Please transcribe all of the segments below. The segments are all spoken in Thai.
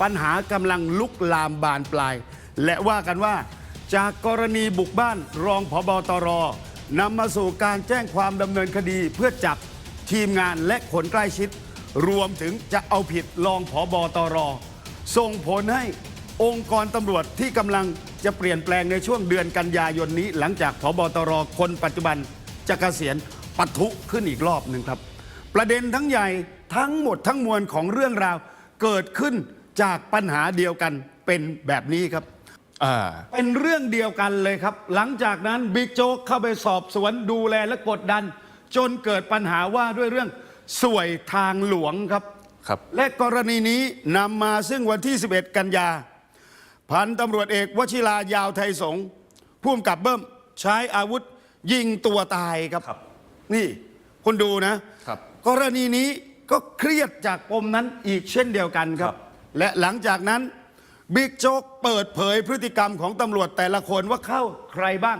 ปัญหากำลังลุกลามบานปลาย และว่ากันว่า จากกรณีบุกบ้านรองผบตรนำมาสู่การแจ้งความดำเนินคดีเพื่อจับทีมงานและคนใกล้ชิด รวมถึงจะเอาผิดรองผบตรส่งผลให้องค์กรตำรวจที่กำลังจะเปลี่ยนแปลงในช่วงเดือนกันยายนนี้ หลังจากผบตรคนปัจจุบันจะเกษียณปะทุขึ้นอีกรอบหนึ่งครับ ประเด็นทั้งใหญ่ทั้งหมดทั้งมวลของเรื่องราวเกิดขึ้น จากปัญหาเดียวกันเป็นแบบนี้ครับ อ่า เป็นเรื่องเดียวกันเลยครับ หลังจากนั้นบิ๊กโจ๊กเข้าไปสอบสวนดูแลและกดดัน จนเกิดปัญหาว่าด้วยเรื่องสวยทางหลวงครับ ครับ และกรณีนี้นำมาซึ่งวันที่ 11 กันยา พันตำรวจเอกวชิรายาวไทยสงฆ์ผู้กำกับเบิ้มใช้อาวุธยิงตัวตายครับ ครับ นี่คุณดูนะ ครับ กรณีนี้ก็เครียดจากปมนั้นอีกเช่นเดียวกันครับครับ และหลังจากนั้นบิ๊กโจ๊กเปิดเผยพฤติกรรมของตำรวจแต่ละคนว่าเข้าใครบ้าง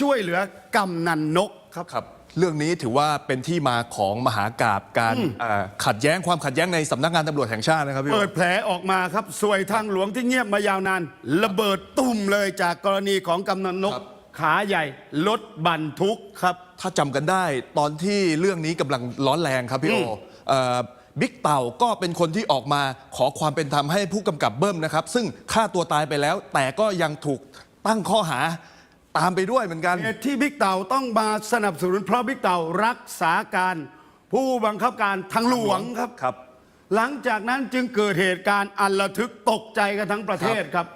ช่วยเหลือกำนันนกครับครับ เรื่องนี้ถือว่าเป็นที่มาของมหากาบการอ่าขัดแย้งความขัดแย้งในสำนักงานตำรวจแห่งชาตินะครับพี่ เปิดแผลออกมาครับสวยทางหลวงที่เงียบมายาวนาน ระเบิดตุ่มเลยจากกรณีของกำนันนก ครับ ขาใหญ่รถบรรทุกครับ ถ้าจำกันได้ตอนที่เรื่องนี้กำลังร้อนแรงครับพี่โอเอ่อ บิ๊กเต่าก็เป็นคนที่ออกมาขอความเป็นธรรมให้ผู้กำกับเบิ้มนะครับ ซึ่งฆ่าตัวตายไปแล้ว แต่ก็ยังถูกตั้งข้อหาตามไปด้วยเหมือนกัน เหตุที่บิ๊กเต่าต้องมาสนับสนุนเพราะบิ๊กเต่ารักษาการ ผู้บังคับการทางหลวงครับ ครับ หลังจากนั้นจึงเกิดเหตุการณ์อันระทึกตกใจกันทั้งประเทศครับ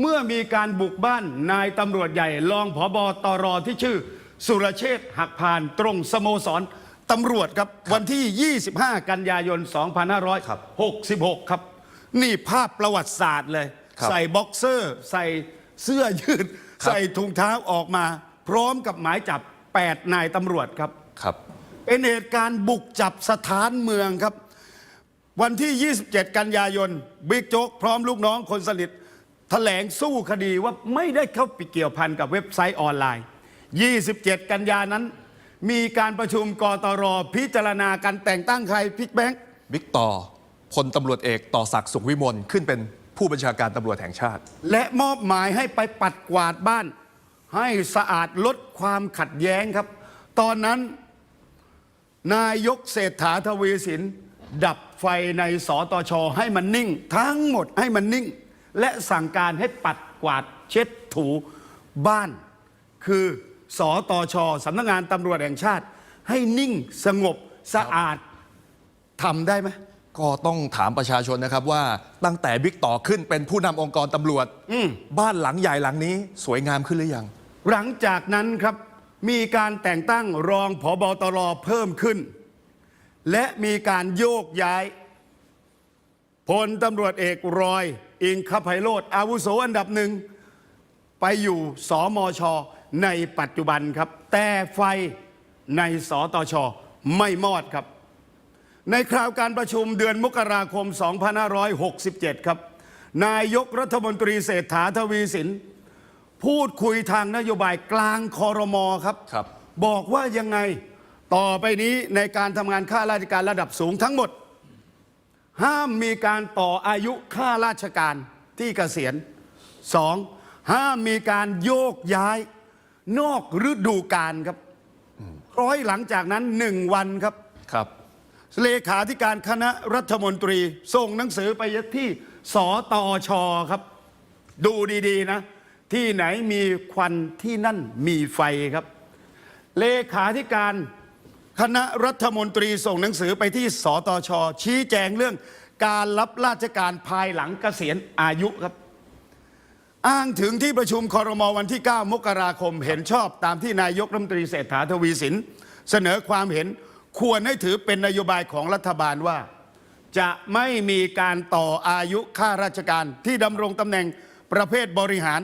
เมื่อมีการบุกบ้านนายตำรวจใหญ่รองผบตรที่ชื่อ สุรเชษฐ์หักพานตรงสโมสร ตำรวจครับวันที่ 25 กันยายน 2566 ครับ นี่ภาพประวัติศาสตร์เลยครับใส่บ็อกเซอร์ ใส่เสื้อยืด ใส่ถุงเท้าออกมา พร้อมกับหมายจับ 8 นายตำรวจครับครับ เป็นเหตุการณ์บุกจับสถานเมืองครับ วันที่ 27 กันยายนบิ๊กโจ๊กพร้อมลูกน้องคนสนิทแถลงสู้คดีว่าไม่ได้เข้าไปเกี่ยวพันกับเว็บไซต์ออนไลน์ 27 กันยานั้น มีการประชุมกตรพิจารณาการแต่งตั้งใครพิกแบงค์บิ๊กต่อพลตำรวจเอกต่อศักดิ์สุขวิมลขึ้นเป็นผู้บัญชาการตำรวจแห่งชาติ และมอบหมายให้ไปปัดกวาดบ้าน ให้สะอาดลดความขัดแย้งครับ ตอนนั้น นายกเศรษฐาทวีสิน ดับไฟในสตชให้มันนิ่ง ทั้งหมดให้มันนิ่ง และสั่งการให้ปัดกวาดเช็ดถูบ้าน คือ สตชสำนักงานตำรวจแห่งชาติ ให้นิ่งสงบสะอาดทำได้ไหมก็ต้องถามประชาชนนะครับว่าตั้งแต่บิ๊กต่อขึ้นเป็นผู้นำองค์กรตำรวจบ้านหลังใหญ่หลังนี้ สวยงามขึ้นหรือยัง หลังจากนั้นครับมีการแต่งตั้งรองผบตรเพิ่มขึ้น และมีการโยกย้ายพลตำรวจเอกรอย อิงคไพโรธอาวุโสอันดับหนึ่ง ไปอยู่สอมช ในปัจจุบันครับ แต่ไฟในสตชไม่มอดครับ ในคราวการประชุมเดือนมกราคม 2567 ครับ นายกรัฐมนตรีเศรษฐาทวีสิน พูดคุยทางนโยบายกลางคอรมอครับครับบอกว่ายังไงต่อไปนี้ในการทำงานข้าราชการระดับสูงทั้งหมด ห้ามมีการต่ออายุข้าราชการที่เกษียณสองห้ามมีการโยกย้าย นอกฤดูกาลครับร้อยหลังจากนั้นหนึ่งวันครับครับเลขาธิการคณะรัฐมนตรีส่งหนังสือไปที่สตอชครับ ดูดีๆนะ ที่ไหนมีควันที่นั่นมีไฟครับ เลขาธิการคณะรัฐมนตรีส่งหนังสือไปที่สตชชี้แจงเรื่องการรับราชการภายหลังเกษียณอายุครับ อ้างถึงที่ประชุมคอรมอวันที่ 9 มกราคมเห็นชอบตามที่นายกรัฐมนตรีเศรษฐาทวีสิน เสนอความเห็นควรให้ถือเป็นนโยบายของรัฐบาลว่า จะไม่มีการต่ออายุข้าราชการที่ดำรงตำแหน่งประเภทบริหาร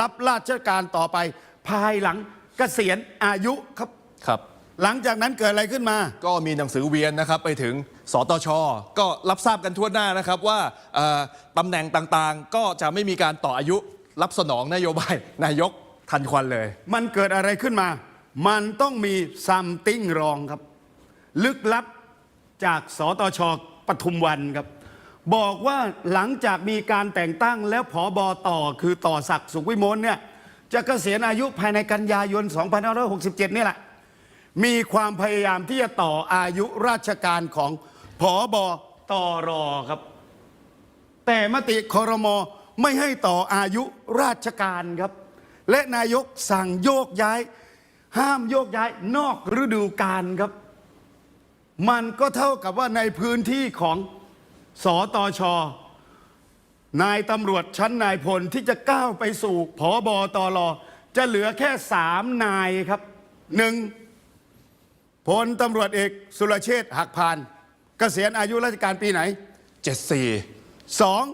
รับราชการต่อไป ภายหลังเกษียณอายุครับครับ หลังจากนั้นเกิดอะไรขึ้นมา ก็มีหนังสือเวียนนะครับไปถึงสตช ก็รับทราบกันทั่วหน้านะครับว่าเอ่อตำแหน่งต่างๆ ก็จะไม่มีการต่ออายุ รับสนองนโยบายนายกทันควันเลย มันเกิดอะไรขึ้นมา มันต้องมีซัมติ้งรองครับ ลึกลับจากสตชปทุมวันครับ บอกว่าหลังจากมีการแต่งตั้งแล้วผอบอต่อคือต่อศักดิ์สุขวิมลเนี่ยจะเกษียณอายุภายในกันยายน 2567 นี่แหละ มีความพยายามที่จะต่ออายุราชการของผอบอตอรอครับ แต่มติคอรมอ ไม่ให้ต่ออายุราชการครับ และนายกสั่งโยกย้าย ห้ามโยกย้ายนอกฤดูกาลครับ มันก็เท่ากับว่าในพื้นที่ของสอตอชนายตำรวจชั้นนายพลที่จะก้าวไปสู่ผอบอตอรอจะเหลือแค่สามนายครับหนึ่งพลตำรวจเอกสุรเชษฐ์หักพาน เกษียณอายุราชการปีไหน 74สอง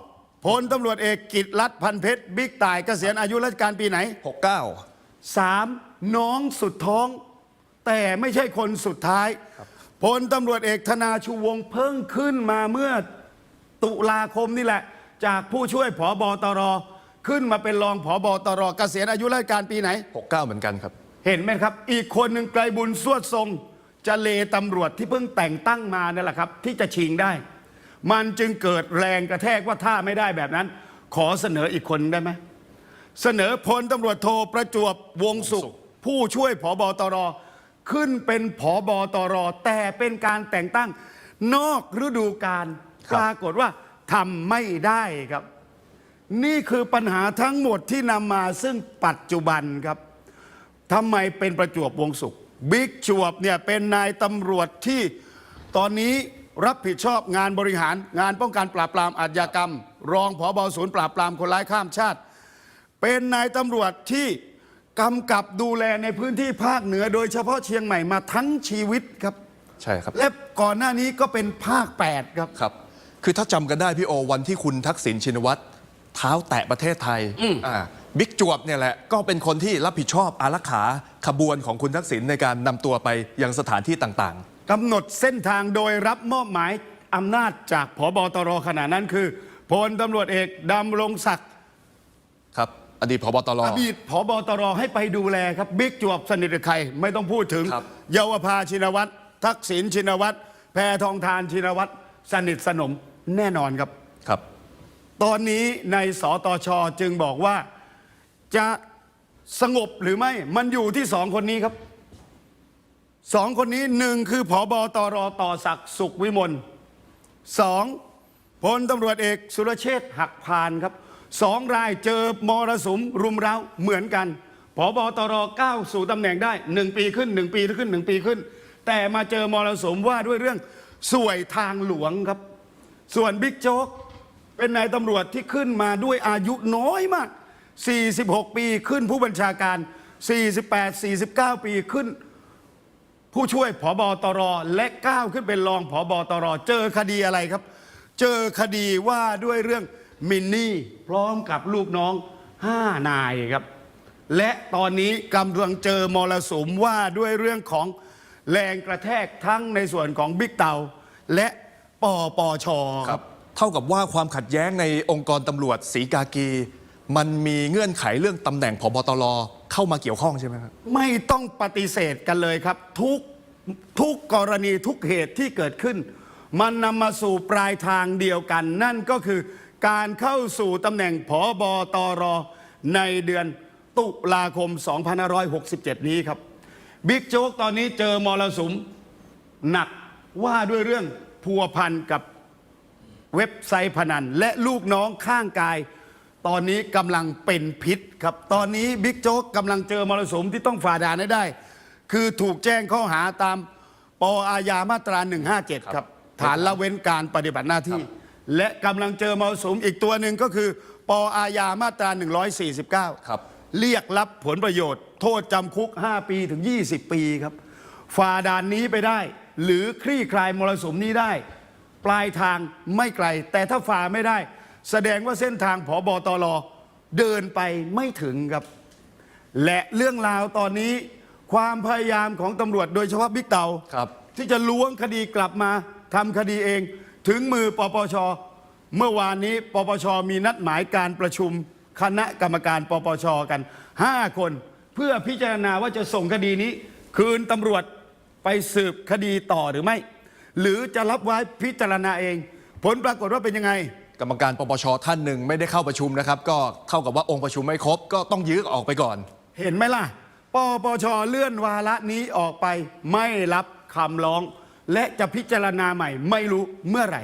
พลตำรวจเอกกิตรัฐพันเพชรบิ๊กต่ายเกษียณอายุราชการปีไหน69 สามน้องสุดท้อง แต่ไม่ใช่คนสุดท้ายพลตำรวจเอกธนาชูวงศ์เพิ่งขึ้นมาเมื่อตุลาคมนี่แหละ จากผู้ช่วยผอบอตร ขึ้นมาเป็นรองผอบอตรเกษียณอายุราชการปีไหน 69 เหมือนกันครับ เห็นไหมครับ อีกคนหนึ่งไกลบุญสวดทรงจะเลตำรวจที่เพิ่งแต่งตั้งมานั่นแหละครับ ที่จะชิงได้ มันจึงเกิดแรงกระแทกว่าถ้าไม่ได้แบบนั้น ขอเสนออีกคนได้ไหม เสนอพลตำรวจโทประจวบวงสุข ผู้ช่วยผอบอตรขึ้นเป็นผอบอตรแต่เป็นการแต่งตั้งนอกฤดูกาลครับปรากฏว่าทำไม่ได้ครับ นี่คือปัญหาทั้งหมดที่นำมาซึ่งปัจจุบันครับทำไมเป็นประจวบวงสุขบิ๊กจวบเนี่ยเป็นนายตำรวจที่ตอนนี้ รับผิดชอบงานบริหารงานป้องกันปราบปรามอาชญากรรม รองผอบศูนย์ปราบปรามคนร้ายข้ามชาติ เป็นนายตำรวจที่กำกับดูแลในพื้นที่ภาคเหนือ โดยเฉพาะเชียงใหม่มาทั้งชีวิตครับ ใช่ครับ และก่อนหน้านี้ก็เป็นภาค 8 ครับ ครับ คือถ้าจำกันได้พี่โอวันที่คุณทักษิณชินวัตรเท้าแตะประเทศไทยอ่าบิ๊กจวบเนี่ยแหละก็เป็นคนที่รับผิดชอบอารักขาขบวนของคุณทักษิณในการนำตัวไปยังสถานที่ต่าง กำหนดเส้นทางโดยรับมอบหมายอำนาจจากผบตรขณะนั้นคือพลตำรวจเอกดำรงศักดิ์ๆครับ อดีตพบตร อดีตผบตรให้ไปดูแลครับบิ๊กจวบสนิทกับใครไม่ต้องพูดถึง ครับ เยาวภาชินวัตร ทักษิณชินวัตร แพทองทานชินวัตร สนิทสนมแน่นอนครับ ครับ ตอนนี้ในสตชจึงบอกว่าจะสงบหรือไม่มันอยู่ที่สองคนนี้ครับ สองคนนี้หนึ่งคือผอบอตรต่อศักดิ์สุขวิมลสองพลตำรวจเอกสุรเชษฐ์หักพานครับสองรายเจอมรสุมรุมเร้าเหมือนกันผอบอตรก้าวสู่ตำแหน่งได้หนึ่งปีขึ้นหนึ่งปีขึ้นหนึ่งปีขึ้น แต่มาเจอมรสุมว่าด้วยเรื่องสวยทางหลวงครับ ส่วนบิ๊กโจ๊กเป็นนายตำรวจที่ขึ้นมาด้วยอายุน้อยมาก 46 ปีขึ้นผู้บัญชาการ 48 49 ปีขึ้น ผู้ช่วยผอบอตรและก้าวขึ้นเป็นรองผอบอตรเจอคดีอะไรครับ เจอคดีว่าด้วยเรื่องมินนี่พร้อมกับลูกน้อง5นายครับ และตอนนี้กำลังเจอมรสุมว่าด้วยเรื่องของแรงกระแทกทั้งในส่วนของบิ๊กเตาและปปชครับ เท่ากับว่าความขัดแย้งในองค์กรตำรวจสีกากี มันมีเงื่อนไขเรื่องตำแหน่งพบตร เข้ามาเกี่ยวข้องใช่ไหมครับ ไม่ต้องปฏิเสธกันเลยครับ ทุกทุกกรณีทุกเหตุที่เกิดขึ้น มันนำมาสู่ปลายทางเดียวกัน นั่นก็คือการเข้าสู่ตำแหน่งผอบอตรในเดือนตุลาคม 2567 นี้ครับบิ๊กโจ๊กตอนนี้เจอมรสุมหนักว่าด้วยเรื่องพัวพันกับเว็บไซต์พนัน และลูกน้องข้างกาย ตอนนี้กำลังเป็นพิษครับ ตอนนี้บิ๊กโจ๊กกำลังเจอมรสุมที่ต้องฝ่าด่านให้ได้ คือถูกแจ้งข้อหาตามปอาญามาตรา 157 ครับ ฐานละเว้นการปฏิบัติหน้าที่ และกำลังเจอมรสุมอีกตัวหนึ่งก็คือปอาญามาตรา 149 ครับ เรียกรับผลประโยชน์ โทษจำคุก 5 ปีถึง 20 ปีครับฝ่าด่านนี้ไปได้ หรือคลี่คลายมรสุมนี้ได้ ปลายทางไม่ไกล แต่ถ้าฝ่าไม่ได้ แสดงว่าเส้นทางผอบอตรเดินไปไม่ถึงครับ และเรื่องราวตอนนี้ความพยายามของตำรวจโดยเฉพาะบิ๊กเตาครับที่จะล้วงคดีกลับมาทำคดีเอง ถึงมือปปช เมื่อวานนี้ปปช มีนัดหมายการประชุม คณะกรรมการปปชกัน 5 คน เพื่อพิจารณาว่าจะส่งคดีนี้ คืนตำรวจไปสืบคดีต่อหรือไม่ หรือจะรับไว้พิจารณาเอง ผลปรากฏว่าเป็นยังไง กรรมการปปชท่านหนึ่งไม่ได้เข้าประชุมนะครับ ก็เท่ากับว่าองค์ประชุมไม่ครบ ก็ต้องยื้อออกไปก่อน เห็นไหมล่ะ ปปชเลื่อนวาระนี้ออกไป ไม่รับคำร้อง และจะพิจารณาใหม่ไม่รู้เมื่อไหร่